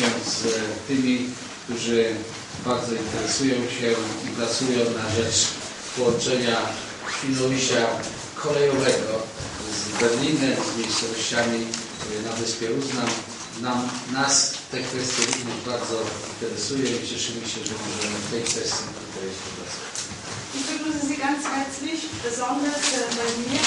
się z tymi, którzy bardzo interesują się i pracują na rzecz połączenia Świnoujścia kolejowego z Berlinem, z miejscowościami na Wyspie Uznam. Nam, nas te kwestie również bardzo interesują i cieszymy się, że możemy w tej kwestii tutaj współpracować. Ich begrüße Sie ganz herzlich, besonders bei mir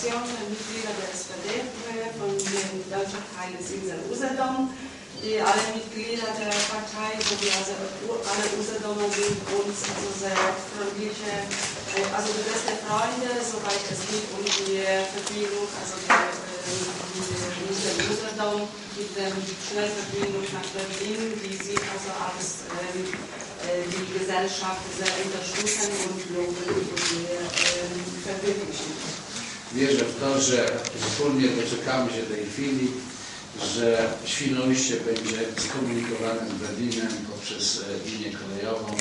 die Delegation der Mitglieder der SPD äh, von dem deutschen Teil des Insel Usedom, die alle Mitglieder der Partei sowie also alle Usedomer sind uns also sehr freundliche, äh, also die beste Freunde, soweit es geht um die Verbindung, also der äh, Usedom mit der Schnellverbindung nach Berlin, die Sie also als ähm, die Gesellschaft sehr unterstützen und loben und verwirklichen. Wierzę w to, że wspólnie doczekamy się tej chwili, że Świnoujście będzie skomunikowane z Berlinem poprzez linię kolejową,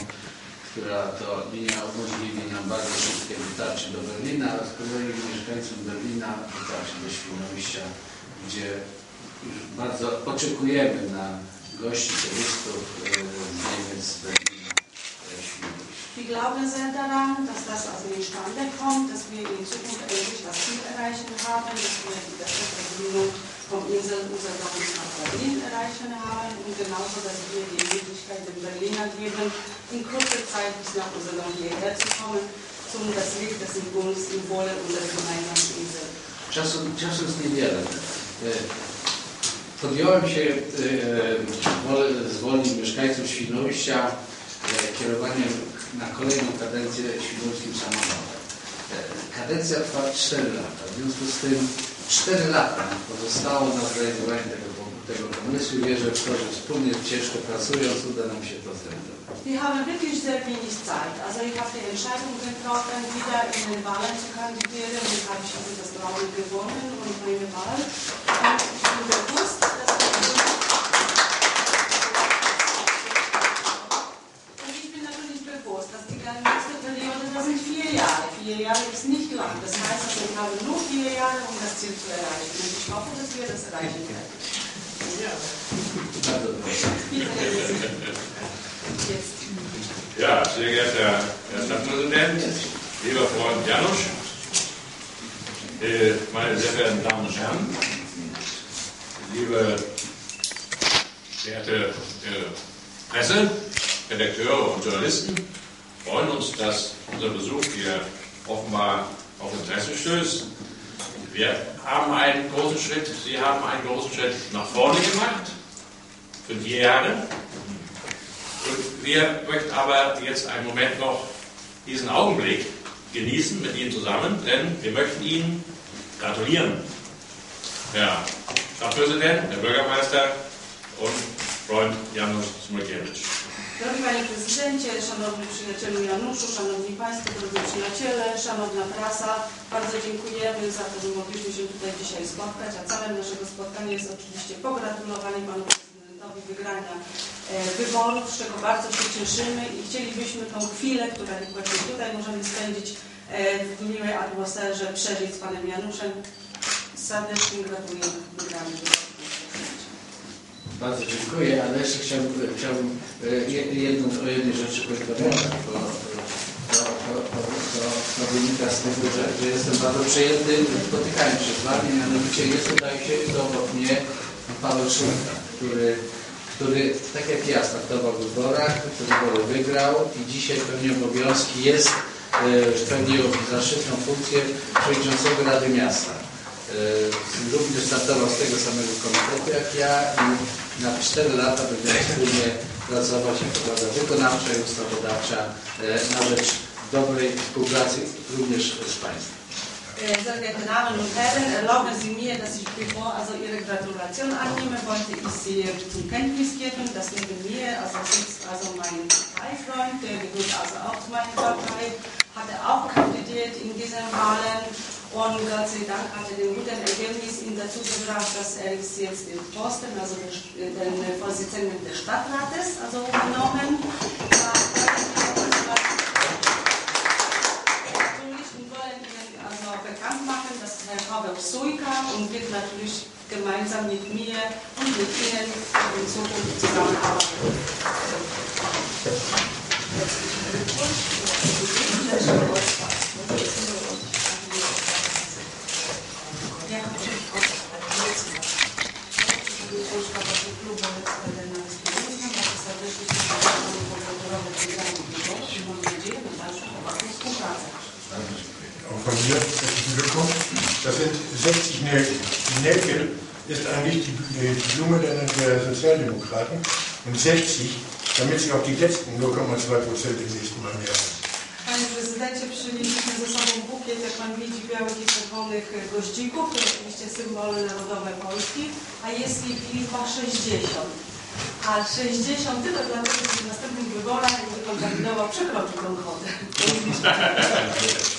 która to linia umożliwi nam bardzo szybkie dotarcie do Berlina, a z kolei mieszkańcom Berlina dotarcie do Świnoujścia, gdzie już bardzo oczekujemy na gości, turystów z Niemiec, z Berlina, Wir glauben sehr daran, dass das also zustande kommt, dass wir in Zukunft endlich das Ziel erreichen haben, dass wir die beste Verbindung vom Insel Usedom nach Berlin erreichen haben und genauso, dass wir die Möglichkeit den Berliner geben, in kurzer Zeit bis nach Usedom hierher zu kommen, zum das Licht des Bundes im Wohle unserer gemeinsamen Insel. Czasu, czasu jest niewiele. Podjąłem się zwolnić mieszkańców Świnoujścia kierowaniem na kolejną kadencję świnoujskim samorządem. Kadencja trwa 4 lata, w związku z tym 4 lata pozostało na zrealizowanie tego, tego pomysłu. Wierzę w to, że wspólnie ciężko pracując uda nam się to zrealizować. Wir haben wirklich sehr wenig Zeit. Also ich habe die Entscheidung getroffen, wieder in den Wahlen zu kandidieren und habe ich das Trauen gewonnen und meine Wahl. Und ich bin bewusst, Jahre ist nicht lang. Das heißt, also ich habe nur vier Jahre, um das Ziel zu erreichen. Und ich hoffe, dass wir das erreichen werden. Ja, sehr geehrter Herr Stadtpräsident, lieber Freund Janusz, äh, meine sehr verehrten Damen und Herren, liebe geehrte äh, Presse, Redakteure und Journalisten, freuen uns, dass unser Besuch hier offenbar auf Interesse stößt. Wir haben einen großen Schritt, Sie haben einen großen Schritt nach vorne gemacht, für vier Jahre. Und wir möchten aber jetzt einen Moment noch diesen Augenblick genießen mit Ihnen zusammen, denn wir möchten Ihnen gratulieren. Herr Stadtpräsident, Herr Bürgermeister und Freund Janusz Smolkiewicz. Drogi Panie Prezydencie, Szanowny Przyjacielu Januszu, Szanowni Państwo, drodzy przyjaciele, Szanowna prasa, bardzo dziękujemy za to, że mogliśmy się tutaj dzisiaj spotkać, a celem naszego spotkania jest oczywiście pogratulowanie Panu Prezydentowi wygrania e, wyborów, z czego bardzo się cieszymy i chcielibyśmy tą chwilę, którą właśnie tutaj możemy spędzić e, w miłej atmosferze, przeżyć z Panem Januszem. Serdecznie gratulujemy wygrania wyborów. Bardzo dziękuję, ale jeszcze chciałbym, chciałbym e, je- jedną, o jednej rzeczy poinformować, bo to, to, to, to, to wynika z tego, że, że jestem bardzo przejęty spotykając się z Wami, mianowicie jest tutaj się obok mnie Paweł Szulka, który, który tak jak ja startował w wyborach, te wybory wygrał i dzisiaj pełni obowiązki, jest, e, pełnił zaszczytną funkcję przewodniczącego Rady Miasta. E, również startował z tego samego komitetu jak ja i na 4 lata będziemy wspólnie pracować jako władza wykonawcza i ustawodawcza e, na rzecz dobrej współpracy również z Państwem. Sehr geehrte Damen und Herren, erlauben Sie mir, dass ich bevor also Ihre Gratulation annehme, wollte ich Sie zum Kenntnis geben, dass neben mir also sitzt also mein Parteifreund, der gehört also auch zu meiner Partei, hatte auch kandidiert in diesen Wahlen und Gott sei Dank hatte den guten Ergebnis ihn dazu gebracht, dass er jetzt den Posten, also den, den Vorsitzenden des Stadtrates, also Ihnen also bekannt machen, dass Herr Paweł Sujka und wird natürlich gemeinsam mit mir und mit Ihnen in Zukunft zusammenarbeiten. Ist eigentlich die, die Blume der, der Sozialdemokraten und 60, damit sie auch die letzten 0,2 Prozent im nächsten Mal mehr haben. Panie prezydencie, przynieśliśmy ze sobą bukiet, jak pan widzi, białych i czerwonych goździków, to oczywiście symbole narodowe Polski, a jest ich liczba 60. A 60 tylko dlatego, że w następnych wyborach, jakby pan kandydował, przekroczy tą kwotę.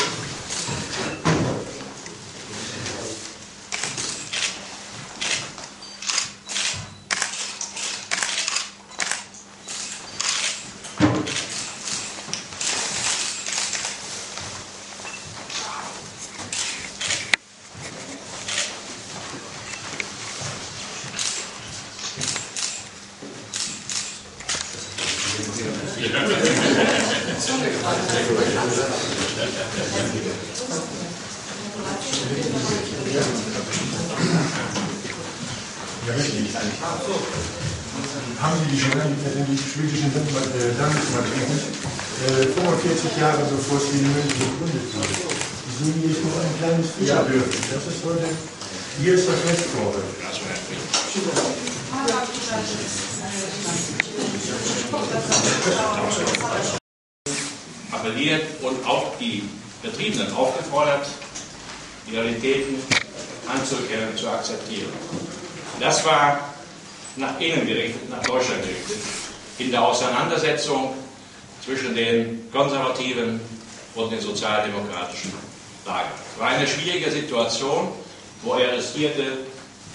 Haben Sie die schon in die schwedischen Landesmarken? Äh, 45 Jahre bevor es die München gegründet wurde. Die sind nicht nur ein kleines Fischerdörfchen. Das ist heute, hier ist das Fried. appelliert und auch die Betriebenen aufgefordert, die Realitäten anzuerkennen, zu akzeptieren. Das war nach innen gerichtet, nach Deutschland gerichtet, in der Auseinandersetzung zwischen den konservativen und den sozialdemokratischen Lagern. Es war eine schwierige Situation, wo er riskierte,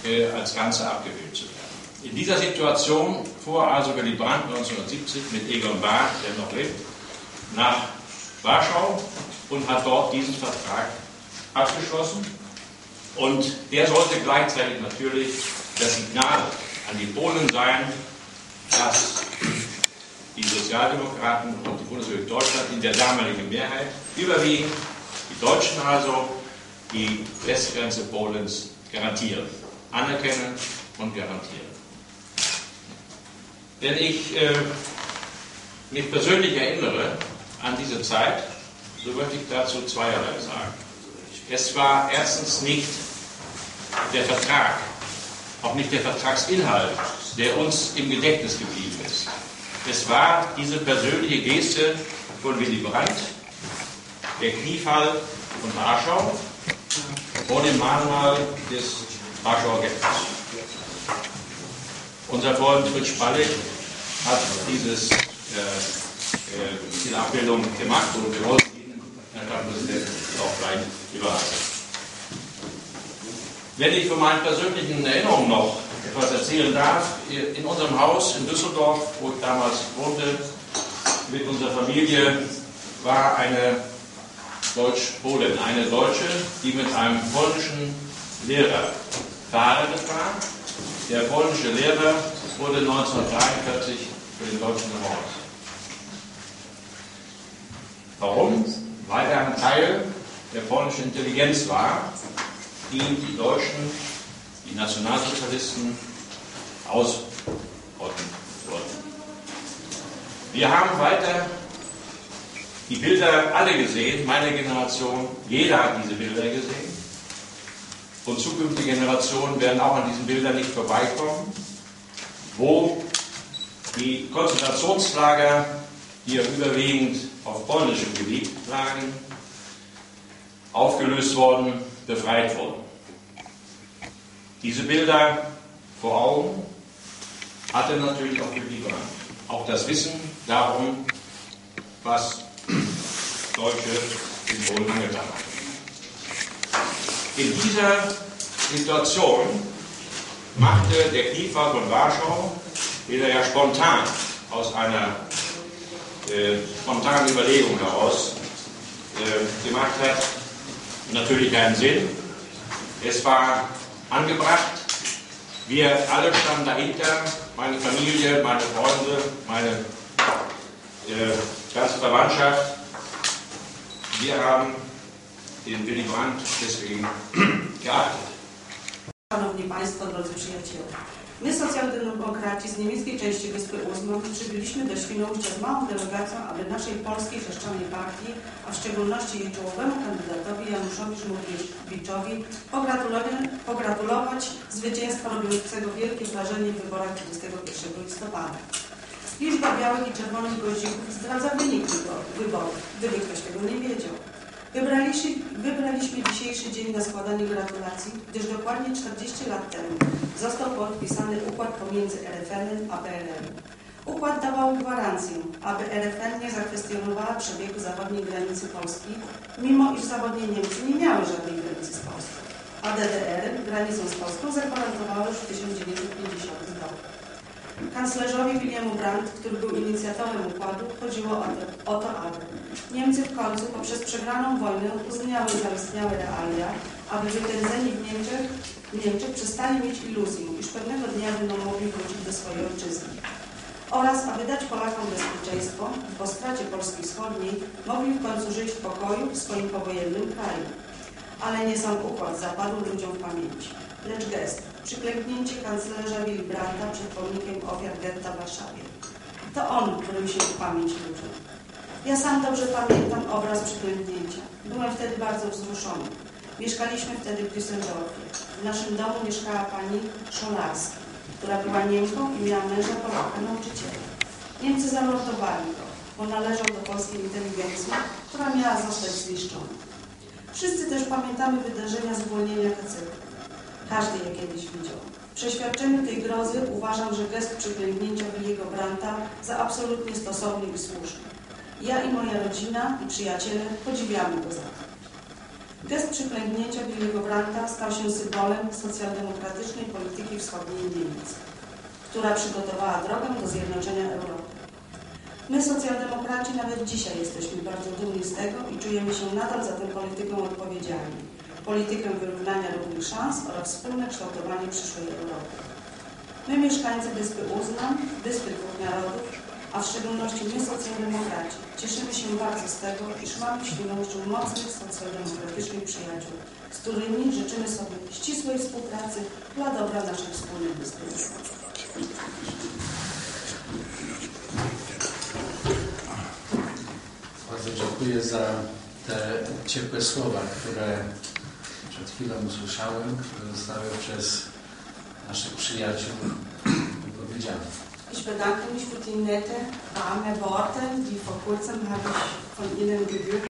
äh, als Ganze abgewählt zu werden. In dieser Situation fuhr also Willy Brandt 1970 mit Egon Bahr, der noch lebt, nach Warschau und hat dort diesen Vertrag abgeschlossen. Und der sollte gleichzeitig natürlich das Signal an die Polen sein, dass die Sozialdemokraten und die Bundesrepublik Deutschland in der damaligen Mehrheit überwiegend, die Deutschen also, die Westgrenze Polens garantieren, anerkennen und garantieren. Wenn ich äh, mich persönlich erinnere an diese Zeit, so möchte ich dazu zweierlei sagen. Es war erstens nicht der Vertrag, auch nicht der Vertragsinhalt, der uns im Gedächtnis geblieben ist. Es war diese persönliche Geste von Willy Brandt, der Kniefall von Warschau vor dem Mahnmal des Warschauer Ghettos. Unser Freund Fritz Spallig hat dieses, äh, äh, diese Abbildung gemacht und wir wollten Ihnen, Herr Stadtpräsident, auch gleich überraschen. Wenn ich von meinen persönlichen Erinnerungen noch etwas erzählen darf, in unserem Haus in Düsseldorf, wo ich damals wohnte, mit unserer Familie, war eine Deutsch-Polin, eine Deutsche, die mit einem polnischen Lehrer verheiratet war. Der polnische Lehrer wurde 1943 für den Deutschen ermordet. Warum? Weil er ein Teil der polnischen Intelligenz war, die die Deutschen, die Nationalsozialisten ausrotten wollten. Wir haben weiter die Bilder alle gesehen, meine Generation, jeder hat diese Bilder gesehen. Und zukünftige Generationen werden auch an diesen Bildern nicht vorbeikommen, wo die Konzentrationslager, die ja überwiegend auf polnischem Gebiet lagen, aufgelöst worden, befreit wurden. Diese Bilder vor Augen hatte natürlich auch Willy. Auch das Wissen darum, was Deutsche den Boden angetan hat. In dieser Situation machte der Kiefer von Warschau, den er ja spontan aus einer äh, spontanen Überlegung heraus äh, gemacht hat, natürlich keinen Sinn. Es war angebracht, wir alle standen dahinter, meine Familie, meine Freunde, meine äh, ganze Verwandtschaft. Wir haben den Willy Brandt deswegen geachtet. My, socjaldemokraci z niemieckiej części wyspy Uzman, przybyliśmy do Świnoujścia z małą delegacją, aby naszej polskiej chrzeszczanej partii, a w szczególności jej czołowemu kandydatowi Januszowi Żmudkiewiczowi pogratulować, zwycięstwa robiącego wielkie wrażenie w wyborach 21 listopada. Liczba białych i czerwonych goździków zdradza wynik wyborów, gdyby ktoś tego nie wiedział. Wybraliśmy, wybraliśmy dzisiejszy dzień na składanie gratulacji, gdyż dokładnie 40 lat temu został podpisany układ pomiędzy RFN-em a PRL-em. Układ dawał gwarancję, aby RFN nie zakwestionowała przebiegu zachodniej granicy Polski, mimo iż zachodnie Niemcy nie miały żadnej granicy z Polską, a DDR granicą z Polską zagwarantowała już w 1950 roku. Kanclerzowi Williamu Brandt, który był inicjatorem układu, chodziło o to, o to, aby Niemcy w końcu poprzez przegraną wojnę uznały zaistniałe realia, aby wypędzeni w Niemczech, Niemczech przestali mieć iluzję, iż pewnego dnia będą mogli wrócić do swojej ojczyzny. Oraz aby dać Polakom bezpieczeństwo, po stracie Polski Wschodniej mogli w końcu żyć w pokoju w swoim powojennym kraju. Ale nie sam układ zapadł ludziom w pamięci, lecz gest, przyklęknięcie kanclerza Willy Brandta przed pomnikiem ofiar getta w Warszawie. To on wrył się pamięć ludziom. Ja sam dobrze pamiętam obraz przyklęknięcia. Byłem wtedy bardzo wzruszony. Mieszkaliśmy wtedy w Düsseldorfie. W naszym domu mieszkała pani Szolarska, która była Niemką i miała męża Polaka, nauczyciela. Niemcy zamordowali go, bo należał do polskiej inteligencji, która miała zostać zniszczona. Wszyscy też pamiętamy wydarzenia zwolnienia KC. Każdy je kiedyś widział. W przeświadczeniu tej grozy uważam, że gest przyklęknięcia Williego Branta za absolutnie stosowny i słuszny. Ja i moja rodzina i przyjaciele podziwiamy go za to. Gest przyklęknięcia Williego Brandta stał się symbolem socjaldemokratycznej polityki wschodniej Niemiec, która przygotowała drogę do zjednoczenia Europy. My, socjaldemokraci, nawet dzisiaj jesteśmy bardzo dumni z tego i czujemy się nadal za tę polityką odpowiedzialni. Politykę wyrównania równych szans oraz wspólne kształtowanie przyszłej Europy. My, mieszkańcy Wyspy Uznam, Wyspy Dwóch Narodów, a w szczególności my, socjaldemokraci, cieszymy się bardzo z tego, iż mamy w mocnych socjaldemokratycznych przyjaciół, z którymi życzymy sobie ścisłej współpracy dla dobra naszej wspólnej wyspy. Bardzo dziękuję za te ciepłe słowa, które przed chwilą usłyszałem, które zostały przez naszych przyjaciół wypowiedziane. Ich bedanke mich für die nette, warme Worte, die vor kurzem habe ich von Ihnen gehört.